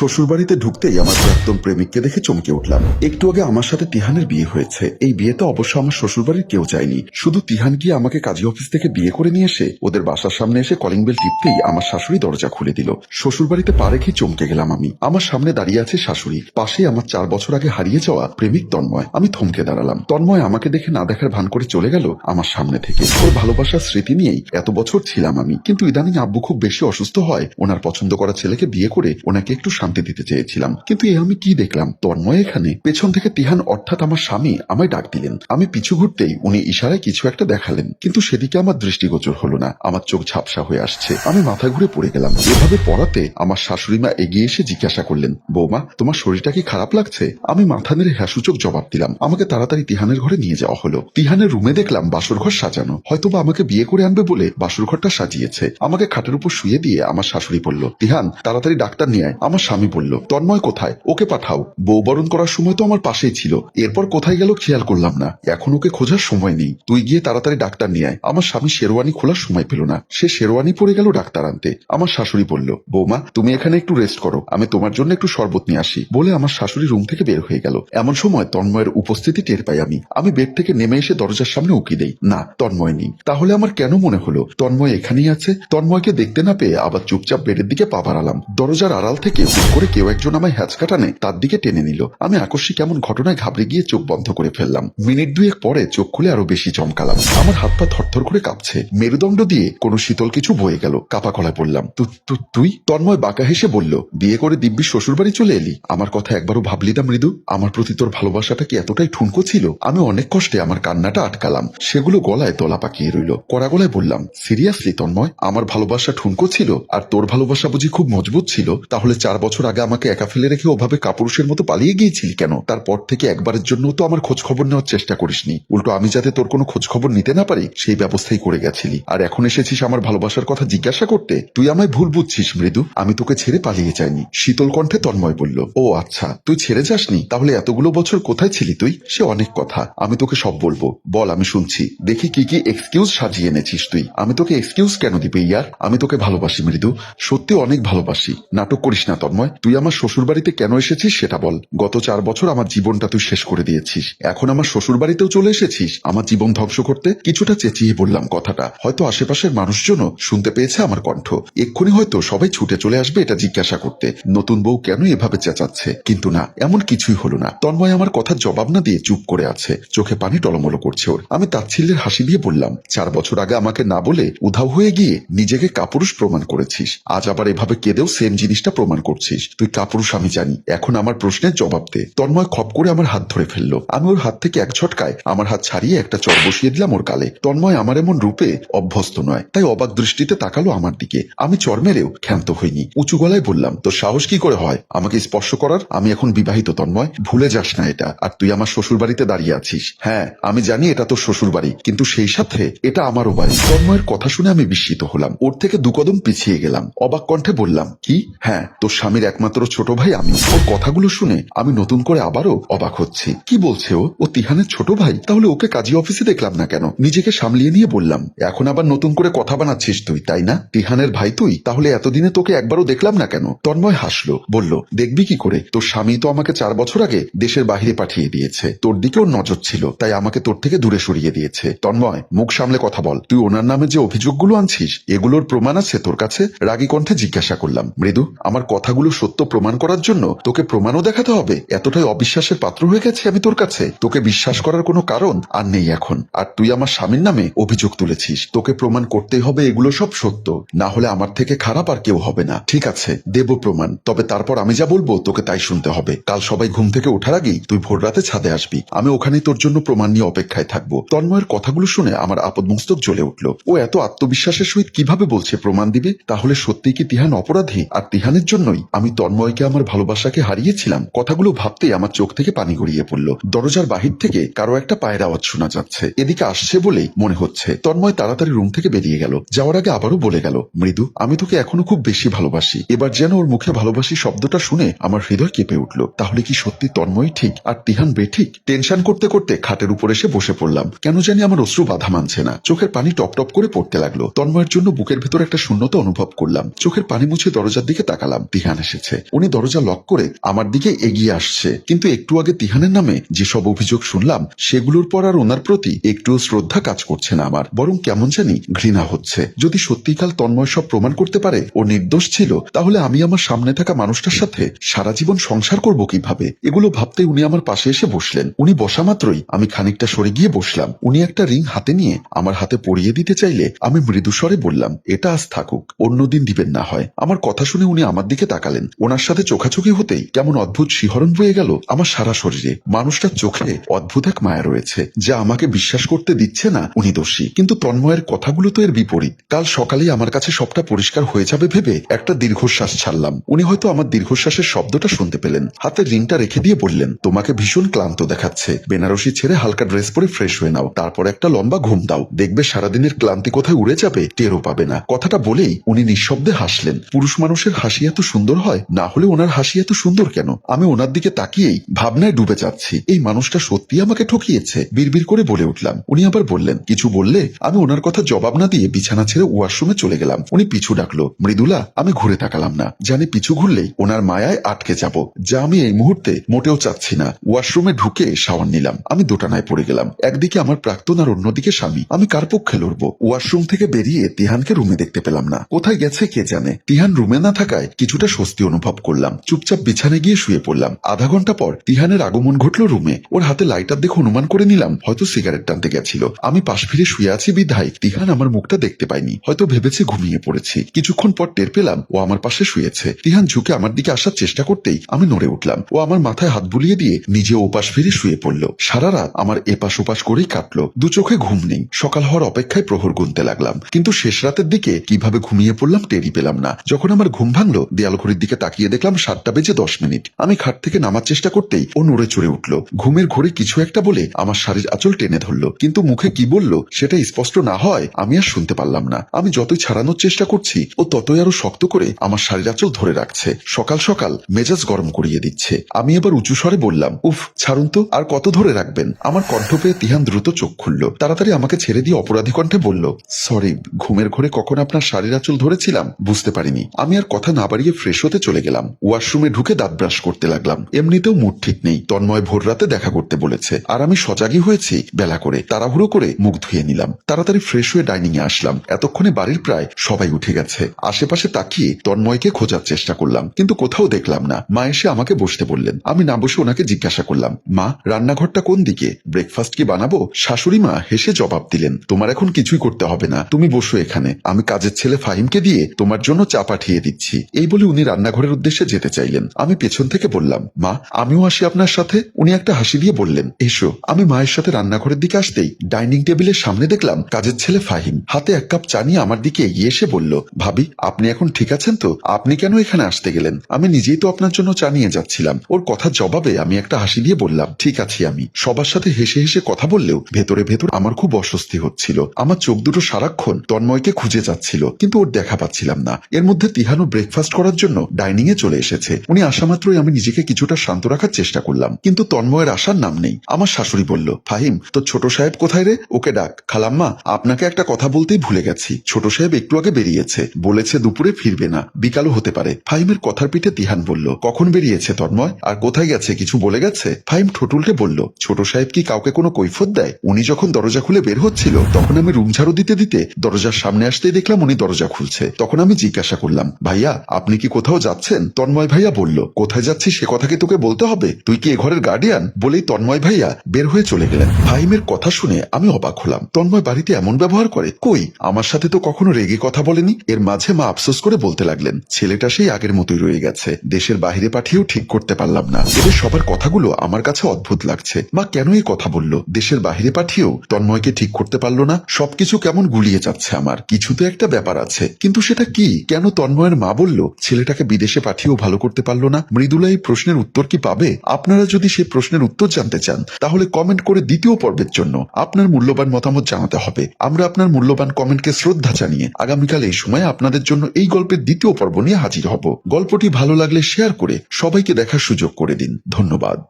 শ্বশুরবাড়িতে ঢুকতেই আমার প্রাক্তন প্রেমিককে দেখে চমকে উঠলাম। একটু আগে আমার সাথে তিহানের বিয়ে হয়েছে। এই বিয়েতে অবশ্য আমার শ্বশুরবাড়ির কেউ চায়নি শুধু তিহান গিয়ে আমাকে কাজী অফিস থেকে বিয়ে করে নিয়ে এসে ওদের বাসার সামনে এসে কলিং বেল টিপতেই আমার শাশুড়ি দরজা খুলে দিল। শ্বশুরবাড়িতে পা রেখে চমকে গেলাম আমি। আমার সামনে দাঁড়িয়ে আছে শাশুড়ি। পাশে আমার চার বছর আগে হারিয়ে যাওয়া প্রেমিক তন্ময়। আমি থমকে দাঁড়ালাম। তন্ময় আমাকে দেখে না দেখার ভান করে চলে গেল আমার সামনে থেকে। ওর ভালোবাসার স্মৃতি নিয়েই এত বছর ছিলাম আমি। কিন্তু ইদানিং আব্বু খুব বেশি অসুস্থ হয়। ওনার পছন্দ করা ছেলেকে বিয়ে করে ওনাকে একটু শান্তি দিতে চেয়েছিলাম। কিন্তু এ আমি কি দেখলাম? তন্ময় এখানে। পেছন থেকে তিহান অর্থাৎ আমার স্বামী আমায় ডাক দিলেন। আমি পিছু ঘুরতেই উনি ইশারায় কিছু একটা দেখালেন। কিন্তু সেদিকে আমার দৃষ্টিগোচর হলো না। আমার চোখ ঝাপসা হয়ে আসছে। আমি মাথা ঘুরে পড়ে গেলাম। এভাবে পড়াতে আমার শাশুড়ি মা এগিয়ে এসে জিজ্ঞাসা করলেন, বৌমা, তোমার শরীরটা কি খারাপ লাগছে? আমি মাথা নেড়ে হ্যাসূচক জবাব দিলাম, আমাকে তাড়াতাড়ি তিহানের ঘরে নিয়ে যাওয়া হলো। তিহানের রুমে দেখলাম বাসর ঘর সাজানো। হয়তোবা আমাকে বিয়ে করে আনবে বলে বাসর ঘরটা সাজিয়েছে। আমাকে খাটের উপর শুয়ে দিয়ে আমার শাশুড়ি বলল, তিহান, তাড়াতাড়ি ডাক্তার নিয়ে আয়। আমার বলল, তন্ময় কোথায়? ওকে পাঠাও। বউ বরণ করার সময় তো আমার পাশেই ছিল। এরপর কোথায় গেল খেয়াল করলাম না। এখন ওকে খোঁজার সময় নেই। তুই গিয়ে তাড়াতাড়ি ডাক্তার নিয়ে আয়। আমার স্বামী শেরওয়ানি খোলার সময় পেল না। সে শেরওয়ানি পরে গেল ডাক্তার আনতে। আমার শাশুড়ি বলল, বৌমা, তুমি এখানে একটু রেস্ট করো। আমি তোমার জন্য একটু শরবত নিয়ে আসি। বলে আমার শাশুড়ি রুম থেকে বের হয়ে গেল। এমন সময় তন্ময়ের উপস্থিতি টের পাই আমি। আমি বেড থেকে নেমে এসে দরজার সামনে উকি দেই। না, তন্ময় নেই। তাহলে আমার কেন মনে হলো? তন্ময় এখানেই আছে। তন্ময়কে দেখতে না পেয়ে আবার চুপচাপ বেডের দিকে পা বাড়ালাম। দরজার আড়াল থেকে হুট করে কেউ একজন আমায় হ্যাচকা টানে, তার দিকে টেনে নিল। আমি আকস্মিক এমন ঘটনায় ঘাবড়ে গিয়ে চোখ বন্ধ করে ফেললাম। মিনিট দুয়েক পরে চোখ খুলে আরও বেশি চমকালাম। আমার হাত পা থরথর করে কাঁপছে। মেরুদণ্ড দিয়ে কোনো শীতল কিছু বয়ে গেল। কাপা "তু- তু- তুই? তন্ময় বাঁকা হেসে বলল, বিয়ে করে দিব্যি শ্বশুরবাড়ি চলে এলি। আমার কথা একবারও ভাবলি না মৃদু? আমার প্রতি তোর ভালোবাসাটা কি এতটাই ঠুনকো ছিল? আমি অনেক কষ্টে আমার কান্নাটা আটকালাম। সেগুলো গলায় দলা পাকিয়ে রইল। কড়া গলায় বললাম, সিরিয়াসলি তন্ময়, আমার ভালোবাসা ঠুনকো ছিল, আর তোর ভালোবাসা বুঝি খুব মজবুত ছিল। তাহলে চার বছর আগে আমাকে একা ফেলে রেখে ওভাবে কাপুরুষের মতো পালিয়ে গিয়েছিলি কেন? তারপর থেকে একবারের জন্য তো আমার খোঁজ খবর নেওয়ার চেষ্টা করিসনি। উল্টো আমি যাতে তোর কোনো খোঁজ খবর নিতে না পারি, সেই ব্যবস্থাই করে গেছিলি। আর এখন এসেছিস আমার ভালোবাসার কথা জিজ্ঞাসা করতে, তুই আমায় ভুল বুঝছিস, মৃদু। আমি তোকে ছেড়ে পালিয়ে যাইনি। শীতল কণ্ঠে তন্ময় বলল, ও আচ্ছা তুই ছেড়ে যাসনি? তাহলে এতগুলো বছর কোথায় ছিলি তুই? সে অনেক কথা। আমি তোকে সব বলব। বল, আমি শুনছি। দেখি কি কি এক্সকিউজ সাজিয়ে এনেছিস তুই। আমি তোকে এক্সকিউজ কেন দিবে, ইয়ার? আমি তোকে ভালোবাসি, মৃদু। সত্যি অনেক ভালোবাসি। নাটক করিস না, তন্ময়। তুই আমার শ্বশুর বাড়িতে কেন এসেছিস সেটা বল। গত চার বছর আমার জীবনটা তুই শেষ করে দিয়েছিস। এখন আমার শ্বশুর বাড়িতেও চলে এসেছিস। আমার জীবন ধ্বংস করতে কিছুটা চেঁচিয়ে বললাম কথাটা। হয়তো আশেপাশের মানুষজনও শুনতে পেয়েছে আমার কণ্ঠ। এক্ষুনি হয়তো সবাই ছুটে চলে আসবে এটা জিজ্ঞাসা করতে। নতুন বউ কেন এভাবে চেঁচাচ্ছে? কিন্তু না, এমন কিছুই হলো না। তন্ময় আমার কথার জবাব না দিয়ে চুপ করে আছে। চোখে পানি টলমলো করছে ওর। আমি তাচ্ছিল্যের হাসি দিয়ে বললাম, চার বছর আগে আমাকে না বলে উধাও হয়ে গিয়ে নিজেকে কাপুরুষ প্রমাণ করেছিস। আজ আবার এভাবে কেঁদেও সেম জিনিসটা প্রমাণ করছিস তুই কাপুরুষ, আমি জানি। এখন আমার প্রশ্নের জবাব দে। তন্ময় খপ করে আমার হাত ধরে ফেলল। আমি ওর হাত থেকে এক ঝটকায় আমার হাত ছাড়িয়ে একটা চর বসিয়ে দিলাম ওর গালে। তন্ময় আমার এমন রূপে অভ্যস্ত নয়, তাই অবাক দৃষ্টিতে তাকালো আমার দিকে। আমি চর মেরেও ক্ষান্ত হইনি। উঁচু গলায় বললাম, তোর সাহস কি করে হয়? আমাকে স্পর্শ করার? আমি এখন বিবাহিত, তন্ময়। ভুলে যাস না এটা। আর তুই আমার শ্বশুর বাড়িতে দাঁড়িয়ে আছিস। হ্যাঁ আমি জানি এটা তোর শ্বশুর বাড়ি কিন্তু সেই সাথে এটা আমারও বাড়ি। তন্ময়ের কথা শুনে আমি বিস্মিত হলাম। ওর থেকে দু কদম পিছিয়ে গেলাম। অবাক কণ্ঠে বললাম, কি? হ্যাঁ তোর স্বামীর একমাত্র ছোট ভাই আমি। ওর কথাগুলো শুনে আমি নতুন করে আবারও অবাক হচ্ছি। কি বলছে ও? ও তিহানের ছোট ভাই? তাহলে ওকে কাজী অফিসে দেখলাম না কেন? নিজেকে সামলিয়ে নিয়ে বললাম, এখন আবার নতুন করে কথা বানাচ্ছিস তুই, তাই না? তিহানের ভাই তুই? তাহলে এতদিনে তোকে একবারও দেখলাম না কেন? তন্ময় হাসলো, বলল, দেখবি কি করে? তোর স্বামী তো আমাকে চার বছর আগে দেশের বাইরে পাঠিয়ে দিয়েছে। তোর দিকে ওর নজর ছিল, তাই আমাকে তোর থেকে দূরে সরিয়ে দিয়েছে। তন্ময়, মুখ সামলে কথা বল। তুই ওনার নামে যে অভিযোগগুলো আনছিস, এগুলোর প্রমাণ আছে তোর কাছে? রাগী কণ্ঠে জিজ্ঞাসা করলাম, মৃদু, আমার কথাগুলো সত্য প্রমাণ করার জন্য তোকে প্রমাণও দেখাতে হবে। এতটাই অবিশ্বাসের পাত্র হয়ে গেছে আমি তোর কাছে। তোকে বিশ্বাস করার কোনো কারণ আর নেই এখন। আর তুই আমার স্বামীর নামে অভিযোগ তুলেছিস। তোকে প্রমাণ করতেই হবে এগুলো সব সত্য। না হলে আমার থেকে খারাপ আর কেউ হবে না। ঠিক আছে, দেব প্রমাণ। তবে তারপর আমি যা বলব তোকে তাই শুনতে হবে। কাল সবাই ঘুম থেকে ওঠার আগেই তুই ভোর রাতে ছাদে আসবি। আমি ওখানেই তোর জন্য প্রমাণ নিয়ে অপেক্ষায় থাকব। তন্ময়ের কথাগুলো শুনে আমার আপদমস্তক জ্বলে উঠল। ও এত আত্মবিশ্বাসের সহিত কীভাবে বলছে প্রমাণ দিবে? তাহলে সত্যিই কি তিহান অপরাধী? আর তিহানের জন্যই আমি তন্ময়কে আমার ভালোবাসাকে হারিয়েছিলাম। কথাগুলো ভাবতেই আমার চোখ থেকে পানি গড়িয়ে পড়ল। দরজার বাহির থেকে কারও একটা পায়ের আওয়াজ শোনা যাচ্ছে। এদিকে আসছে বলেই মনে হচ্ছে। তন্ময় তাড়াতাড়ি রুম থেকে বেরিয়ে গেল। যাওয়ার আগে আবারও বলে গেল, মৃদু, আমি তোকে এখনও খুব বেশি ভালোবাসি। এবার যেন ওর মুখে ভালোবাসি শব্দটা শুনে আমার হৃদয় কেঁপে উঠল। তাহলে কি সত্যি তন্ময় ঠিক আর তিহান বেঠিক টেনশন করতে করতে খাটের উপর এসে বসে পড়লাম। কেন জানি আমার অশ্রু বাধা মানছে না। চোখের পানি টপ টপ করে পড়তে লাগল। তন্ময়ের জন্য বুকের ভেতর একটা শূন্যতা অনুভব করলাম। চোখের পানি মুছে দরজার দিকে তাকালাম। তিহান এসেছে। উনি দরজা লক করে আমার দিকে এগিয়ে আসছে। কিন্তু একটু আগে তিহানের নামে যেসব অভিযোগ শুনলাম, সেগুলোর পর আর ওনার প্রতি একটুও শ্রদ্ধা কাজ করছে না আমার। বরং কেমন জানি ঘৃণা হচ্ছে। যদি সত্যিকাল তন্ময় সব প্রমাণ করতে পারে, ও নির্দোষ ছিল, তাহলে আমি আমার সামনে থাকা মানুষটার সাথে সারা জীবন সংসার করব কীভাবে? এগুলো ভাবতে উনি আমার পাশে এসে বসলেন। উনি বসা মাত্রই আমি খানিকটা সরে গিয়ে বসলাম। উনি একটা রিং হাতে নিয়ে আমার হাতে পরিয়ে দিতে চাইলে আমি মৃদু স্বরে বললাম, এটা আজ থাকুক অন্যদিন দিবেন না হয়। আমার কথা শুনে উনি আমার দিকে তাকালেন। ওনার সাথে চোখাচোখি হতেই কেমন অদ্ভুত শিহরণ বয়ে গেল আমার সারা শরীরে। মানুষটার চোখে অদ্ভুত এক মায়া রয়েছে, যা আমাকে বিশ্বাস করতে দিচ্ছে না উনি দোষী। কিন্তু তন্ময়ের কথাগুলো তো এর বিপরীত। কাল সকালেই আমার কাছে সবটা পরিষ্কার হয়ে যাবে ভেবে একটা দীর্ঘশ্বাস ছাড়লাম। উনি হয়তো আমার দীর্ঘশ্বাসের শব্দটা শুনতে পেলেন। হাতে রিংটা রেখে দিয়ে বললেন, তোমাকে ভীষণ ক্লান্ত দেখাচ্ছে। বেনারসি ছেড়ে হালকা ড্রেস পরে ফ্রেশ হয়ে নাও। তারপর একটা লম্বা ঘুম দাও। দেখবে সারাদিনের ক্লান্তি কোথায় উড়ে যাবে, টেরও পাবে না। কথাটা বলেই উনি নিঃশব্দে হাসলেন। পুরুষ মানুষের হাসি এত সুন্দর হয়? না হলে ওনার হাসি এত সুন্দর কেন? আমি ওনার দিকে তাকিয়েই ভাবনায় ডুবে যাচ্ছি। এই মানুষটা সত্যি আমাকে ঠকিয়েছে। বিড়বিড় করে বলে উঠলাম। উনি আবার বললেন, কিছু বললে আমি ওনার কথা জবাব না দিয়ে বিছানা ছেড়ে ওয়াশরুমে চলে গেলাম। উনি পিছু ডাকলো, মৃদুলা, আমি ঘুরে তাকালাম না। জানি পিছু ঘুরলেই ওনার মায়ায় আটকে যাব। যা আমি এই মুহূর্তে মোটেও চাচ্ছি না। ওয়াশরুমে ঢুকে শাওয়ার নিলাম। আমি দোটানায় পড়ে গেলাম। একদিকে আমার প্রাক্তন আর অন্যদিকে স্বামী। আমি কার পক্ষে লড়বো। ওয়াশরুম থেকে বেরিয়ে তিহানকে রুমে দেখতে পেলাম না। কোথায় গেছে কে জানে? তিহান রুমে না থাকায় কিছুটা স্বস্তি অনুভব করলাম। চুপচাপ বিছানায় গিয়ে শুয়ে পড়লাম। আধা ঘণ্টা পর তিহানের আগমন ঘটলো রুমে। ওর হাতে লাইটার দেখে অনুমান করে নিলাম, হয়তো সিগারেট টানতে গেছিল। আমি পাশ ফিরে শুয়ে আছি বিধায়, তিহান আমার মুখটা দেখতে পাইনি হয়তো ভেবেছে ঘুমিয়ে পড়েছি। কিছুক্ষণ পর টের পেলাম, ও আমার পাশে শুয়েছে। তিহান ঝুঁকে আমার দিকে আসার চেষ্টা করতেই আমি নড়ে উঠলাম। ও আমার মাথায় হাত বুলিয়ে দিয়ে নিজে ওপাশ ফিরে শুয়ে পড়ল। সারা রাত আমার এপাশ ওপাশ করেই কাটলো। দু চোখে ঘুম নেই। সকাল হওয়ার অপেক্ষায় প্রহর গুনতে লাগলাম। কিন্তু শেষ রাতের দিকে কীভাবে ঘুমিয়ে পড়লাম টেরি পেলাম না। যখন আমার ঘুম ভাঙলো দেয়াল ঘড়ির দিকে তাকিয়ে দেখলাম সাতটা বেজে দশ মিনিট। আমি খাট থেকে নামার চেষ্টা করতেই ও নড়ে চড়ে উঠল। ঘুমের ঘরে কিছু একটা বলে আমার শাড়ির আঁচল টেনে ধরলো। কিন্তু মুখে কি বলল সেটা স্পষ্ট না হয় আমি আর শুনতে পারলাম না। আমি যতই ছাড়ানোর চেষ্টা করছি, ও ততই আরও শক্ত করে আমার শাড়ির আঁচল ধরে রাখছে। সকাল সকাল মেজাজ গরম করিয়ে দিচ্ছে। আমি এবার উঁচু স্বরে বললাম, উফ, ছাড়ুন তো, আর কত ধরে রাখবেন? আমার কণ্ঠ পেয়ে তিহান দ্রুত চোখ খুলল। তাড়াতাড়ি আমাকে ছেড়ে দিয়ে অপরাধী কণ্ঠে বলল, সরি, ঘুমের ঘরে কখন আপনার শাড়ির আঁচল ধরেছিলাম? বুঝতে পারিনি। আমি আর কথা না বাড়িয়ে ফ্রেশ হতে চলে গেলাম। ওয়াশরুমে ঢুকে দাঁত ব্রাশ করতে লাগলাম। এমনিতেও মুড ঠিক নেই। তন্ময় ভোর রাতে দেখা করতে বলেছে। আর আমি সজাগই হয়েছি বেলা করে। তাড়াহুড়ো করে মুখ ধুয়ে নিলাম। তাড়াতাড়ি ফ্রেশ হয়ে ডাইনিং এ আসলাম। এতক্ষণে বাড়ির প্রায় সবাই উঠে গেছে। আশেপাশে তাকিয়ে তন্ময়কে খোঁজার চেষ্টা করলাম। কিন্তু কোথাও দেখলাম না। মা এসে আমাকে বসতে বললেন। আমি না বসে ওনাকে জিজ্ঞাসা করলাম, মা, রান্নাঘরটা কোন দিকে? ব্রেকফাস্ট কি বানাবো? শাশুড়ি মা হেসে জবাব দিলেন, তোমার এখন কিছুই করতে হবে না। তুমি বসো এখানে। আমি কাজের ছেলে ফাহিমকে দিয়ে তোমার জন্য চা পাঠিয়ে দিচ্ছি। এই বলে উনি রান্নাঘরের উদ্দেশ্যে যেতে চাইলেন। আমি পেছন থেকে বললাম, মা, আমিও আসি আপনার সাথে। উনি একটা হাসি দিয়ে বললেন, এসো, আমি মায়ের সাথে রান্নাঘরের দিকে আসতেই ডাইনিং টেবিলের সামনে দেখলাম কাজের ছেলে ফাহিম। হাতে এক কাপ চা নিয়ে আমার দিকে এগিয়ে এসে বলল, ভাবি, আপনি এখন ঠিক আছেন তো? আপনি কেন এখানে আসতে গেলেন? আমি নিজেই তো আপনার জন্য চা নিয়ে যাচ্ছিলাম। ওর কথা জবাবে আমি একটা হাসি দিয়ে বললাম, ঠিক আছি আমি। সবার সাথে হেসে হেসে কথা বললেও ভেতরে ভেতর আমার খুব অস্বস্তি হচ্ছিল। আমার চোখ দুটো সারাক্ষণ তন্ময়কে খুঁজে যাচ্ছিল, কিন্তু ওর দেখা পাচ্ছিলাম না। এর মধ্যে তিহানো ব্রেকফাস্ট করার জন্য ডাইনিং এ চলে এসেছে। উনি আসা মাত্রই আমি নিজেকে কিছুটা শান্ত রাখার চেষ্টা করলাম। কিন্তু তন্ময়ের আসার নাম নেই। আমার শাশুড়ি বলল, ফাহিম তো ছোট সাহেব কোথায় রে? ওকে ডাক। খালাম্মা, আপনাকে একটা কথা বলতেই ভুলে গেছি। ছোট সাহেব একটু আগে বেরিয়েছে। বলেছে দুপুরে ফিরবে না। বিকালও হতে পারে। ফাহিমের কথার পিঠে তিহান বলল, কখন বেরিয়েছে তন্ময়? আর কোথায় গেছে? কিছু বলে গেছে? ফাহিম ঠোঁটুলটে বলল, ছোট সাহেব কি কাউকে কোনো কৈফত দেয়? উনি যখন দরজা খুলে বের হচ্ছিল, তখন আমি রুম ঝাড়ু দিতে দিতে দরজার সামনে আসতেই দেখলাম উনি দরজা খুলছে। তখন আমি জিজ্ঞাসা করলাম, ভাইয়া, আপনি কি কোথাও যাচ্ছেন? তন্ময় ভাইয়া বলল, কোথায় যাচ্ছি সে কথা কি তোকে বলতে হবে? তুই কি এ ঘরের গার্ডিয়ান বলেই তন্ময় ভাইয়া বের হয়ে চলে গেলেন। ফাহিমের কথা শুনে আমি অবাক হলাম। তন্ময় বাড়িতে এমন ব্যবহার করে? কই? আমার সাথে তো কখনো রেগে কথা বলেনি? এর মাঝে মা আফসোস করে বলতে লাগলেন, ছেলেটা সেই আগের মতোই রয়ে গেছে। দেশের বাইরে পাঠিয়েও ঠিক করতে পারলাম না। এদের সবার কথাগুলো আমার কাছে অদ্ভুত লাগছে। মা কেন এই কথা বলল? দেশের বাইরে পাঠিয়েও তন্ময়কে ঠিক করতে পারল না? সবকিছু কেমন গুলিয়ে যাচ্ছে আমার? কিছু তো একটা ব্যাপার আছে। কিন্তু সেটা কি? কেন তন্ময়ের মা বলল, ছেলেটাকে বিদেশে পাঠিয়েও ভালো করতে পারল না। মৃদুলা এই প্রশ্নের উত্তর কি পাবে? আপনারা যদি সেই প্রশ্নের উত্তর জানতে চান, তাহলে কমেন্ট করে দ্বিতীয় পর্বের জন্য আপনার মূল্যবান মতামত জানাতে হবে। আমরা আপনার মূল্যবান কমেন্টকে শ্রদ্ধা জানিয়ে আগামীকাল এই সময় আপনাদের জন্য এই গল্পের দ্বিতীয় পর্ব নিয়ে হাজির হব। গল্পটি ভালো লাগলে শেয়ার করে সবাইকে দেখার সুযোগ করে দিন। ধন্যবাদ।